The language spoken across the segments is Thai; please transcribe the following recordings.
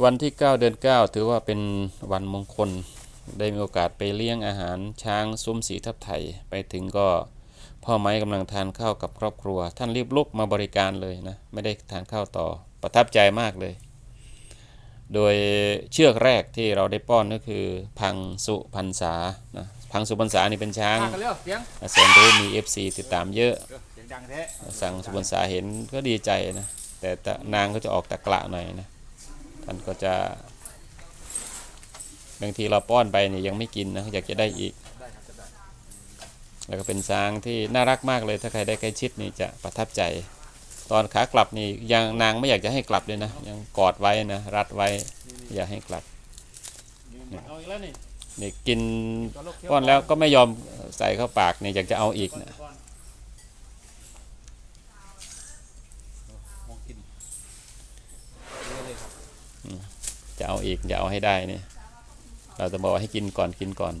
วันที่ 9 เดือน 9 ถือว่าเป็นวันมงคล ได้มีโอกาสไปเลี้ยงอาหารช้างซุ้มสีทับไทยไปถึงก็พ่อไม้กำลังทานข้าวกับครอบครัว ท่านรีบลุกมาบริการเลยนะ ไม่ได้ทานข้าวต่อประทับใจมากเลย โดยเชือกแรกที่เราได้ป้อนก็คือพังสุพรรษานะพังสุพรรษานี่เป็นช้างมากันเร็วเสียงแสนรู้มี FC ติดตามเยอะเสียงดังแท้สั่งสุพรรษาเห็นก็ดีใจนะแต่ตะนางก็จะออกตะกละหน่อยนะ ท่านก็จะบางทีเราป้อนไปเนี่ยยังไม่กินนะอยากจะได้อีกได้ครับจะได้แล้วก็เป็นช้างที่น่ารักมากเลยถ้าใครได้ใกล้ชิดนี่จะประทับใจ ตอนขากลับนี่ยังนางไม่อยากจะให้กลับเลยนะ ยังกอดไว้นะรัดไว้อยากให้กลับเอาอีกแล้วนี่นี่กินตัวลูกเขียป้อนแล้วก็ไม่ยอมใส่เข้าปากนี่อยากจะเอาอีกนะ ป้อนมองกินเยอะเลยครับ จะเอาอีกจะเอาให้ได้นี่เราจะบอกว่าให้กินก่อนกินก่อน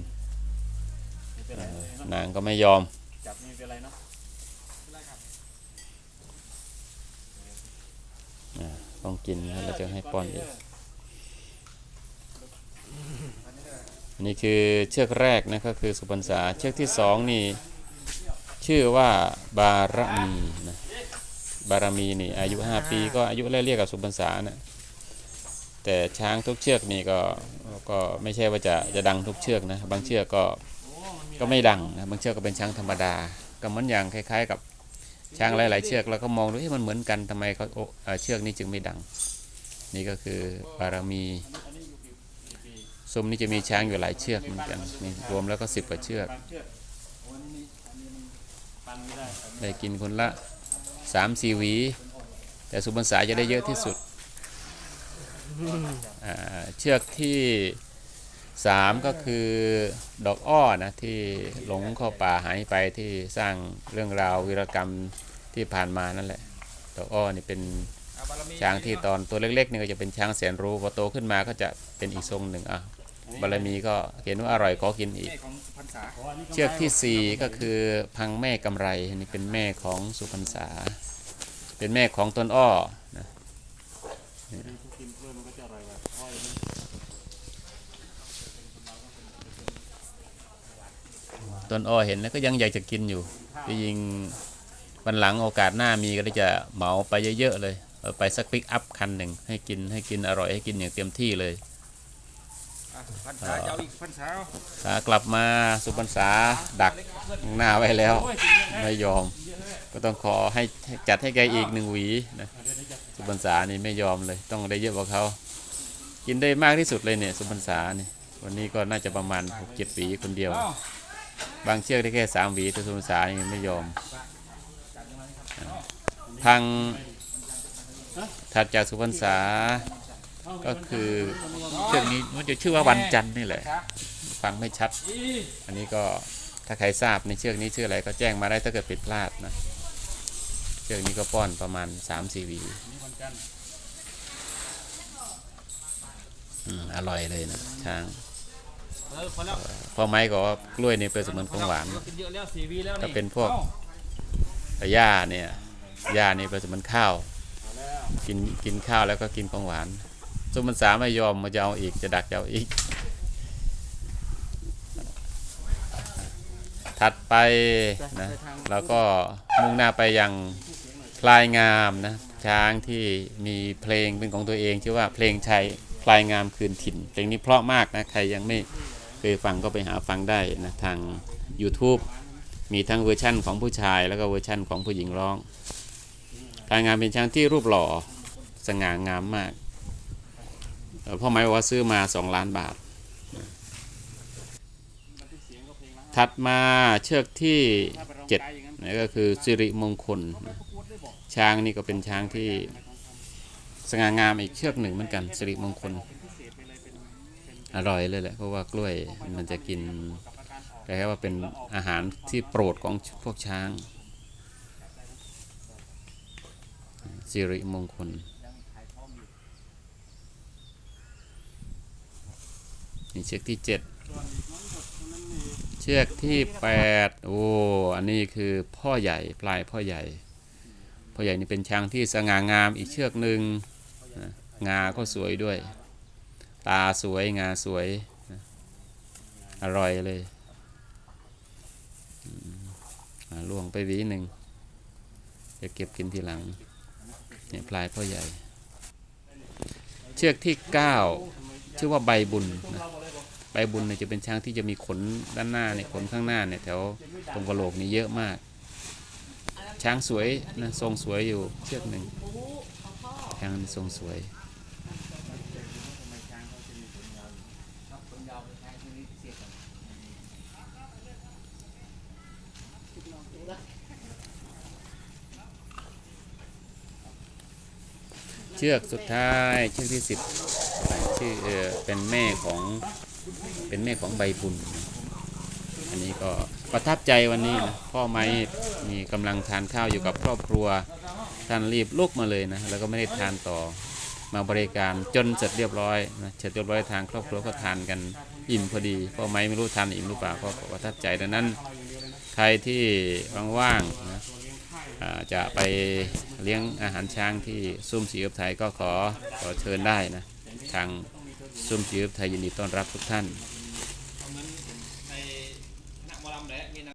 ไม่เป็นไรเนาะนางก็ไม่ยอมจับนี่ไม่เป็นไรเนาะไม่เป็นไรครับต้องกินแล้วเราจะให้ป้อนอีกนี่คือเชือกแรกนะก็คือสุพรรษาเชือกที่สองนี่ชื่อว่าบารมีนะบารมีนี่อายุ5ปีก็อายุไล่เรียกกับสุพรรษานะ แต่ช้างทุกเชือกนี่ก็ก็ไม่ใช่ว่าจะจะดังทุกเชือกนะบางเชือกก็ก็ไม่ดังนะบางเชือกก็เป็นช้างธรรมดา ก็เหมือนอย่างคล้าย ๆ กับช้างหลาย ๆ เชือกแล้วก็มองดูเอ๊ะมันเหมือนกันทำไมเขาโอ้เออเชือกนี้จึงไม่ดัง นี่ก็คือบารมีซุ้มนี่จะมีช้างอยู่หลายเชือกเหมือนกันนี่รวมแล้วก็สิบกว่าเชือกได้กินคนละสามสี่หวี แต่สุพรรษาจะได้เยอะที่สุด เชือกที่สามก็คือดอกอ้อนะที่หลงเข้าป่าหายไปที่สร้างเรื่องราววีรกรรมที่ผ่านมานั่นแหละ ดอกอ้อนี่เป็นช้างที่ตอนตัวเล็กๆนี่ก็จะเป็นช้างแสนรู้พอโตขึ้นมาก็จะเป็นอีกทรงหนึ่งอะบารมีก็เห็นว่าอร่อยขอกินอีก เชือกที่สี่ก็คือพังแม่กำไรนนี้เป็นแม่ของสุพรรษา เป็นแม่ของต้นอ้อนะ กินกล้วยมันก็จะอร่อยกว่าอ้อยนะ ต้นอ้อเห็นแล้วก็ยังอยากจะกินอยู่ที่ยิงวันหลังโอกาสหน้ามีก็จะเหมาไปเยอะๆเลยเอาไปสักปิกอัพคันหนึ่งให้กินให้กินอร่อยให้กินอย่างเต็มที่เลยอะพรรษาจะเอาอีกพรรษาเอาถ้ากลับมาสุพรรษาดักหน้าไว้แล้วโอ้ยจริงเนี่ยนะไม่ยอม ก็ต้องขอให้ให้จัดให้แกอีกหนึ่งหวีนะสุพรรษานี่ไม่ยอมเลย ต้องได้เยอะกว่าเขากินได้มากที่สุดเลยเนี่ยสุพรรษานี่วันนี้ก็น่าจะประมาณหกเจ็ดหวีคนเดียวเอ้า บางเชือกได้แค่สามหวีแต่สุพรรษานี่ไม่ยอม ทางถัดจากสุพรรษาก็คือเชือกนี้มันจะชื่อว่าวันจันทร์นี่แหละ ฟังไม่ชัด อันนี้ก็ถ้าใครทราบในเชือกนี้ชื่ออะไรก็แจ้งมาได้ถ้าเกิดผิดพลาดนะเชือกนี้ก็ป้อนประมาณ3ามสี่หวีอืมอร่อยเลยนะช้าง พอแล้วพ่อไม้ก็ว่ากล้วยนี่เป็นเสมือนของหวานเรกินเยอะแล้วสี่วีแล้วถ้านี่เป็นพวกอ้าแต่หญ้าเนี่ยหญ้านี่เป็นเสมือนข้าวเอาแล้วกินกินข้าวแล้วก็กินของหวานสุมันสาไม่ยอมมาจะเอาอีกจะดักจะเอาอีก ถัดไปนะเราก็มุ่งหน้าไปยังพลายงามนะช้างที่มีเพลงเป็นของตัวเองชื่อว่าเพลงชัยพลายงามคืนถิ่น เพลงนี้เพราะมากนะใครยังไม่ เคยฟังก็ไปหาฟังได้นะทาง YouTube มีทั้งเวอร์ชั่นของผู้ชายแล้วก็เวอร์ชั่นของผู้หญิงร้องพลายงามเป็นช้างที่รูปหล่อสง่างามมากพ่อไม้บอกว่าซื้อมา 2 ล้านบาท ถัดมาเชือกที่ถ้าไปร้องเจ็ดนั้นนั่นก็คือสิริมงคล ช้างนี่ก็เป็นช้างที่สง่างามอีกเชือกหนึ่งเหมือนกันสิริมงคล อร่อยเลยแหละเพราะว่ากล้วยมันจะกินแค่ว่าเป็นอาหารที่โปรดของพวกช้างสิริมงคลนี่เชือกที่เจ็ดเชือกที่แปดโอ้อันนี้คือพ่อใหญ่ปลายพ่อใหญ่ พ่อใหญ่นี่เป็นช้างที่สง่างามอีกเชือกหนึ่งงาก็สวยด้วย ตาสวยงาสวย อร่อยเลยล่วงไปวีหนึ่งจะเก็บกินทีหลัง เนี่ยพลายพ่อใหญ่ เชือกที่ 9 ชื่อว่าใบบุญนะใบบุญเนี่ยจะเป็นช้างที่จะมีขนด้านหน้าเนี่ยขนข้างหน้าเนี่ยแถวตรงกระโหลกนี่เยอะมาก ช้างสวยนะทรงสวยอยู่เชือกหนึ่งช้างทรงสวย เชือกสุดท้ายเชือกที่สิบชื่อเออเป็นแม่ของเป็นแม่ของใบบุญนอันนี้ก็ประทับใจวันนี้นะพ่อไม้มีกำลังทานข้าวอยู่กับครอบครัวท่านรีบลุกมาเลยนะแล้วก็ไม่ได้ทานต่อมาบริการจนเสร็จเรียบร้อยนะเสร็จเรียบร้อยทางครอบครัวก็ทานกันอิ่มพอดีพ่อไม้ไม่รู้ทานอิ่มหรือเปล่าก็ประทับใจดังนั้น ใครที่ว่างๆนะจะไปเลี้ยงอาหารช้างที่ซุ้มสีอุบไทยก็ขอขอเชิญได้นะทางซุ้มสีเอือบไทยยินดีต้อนรับทุกท่าน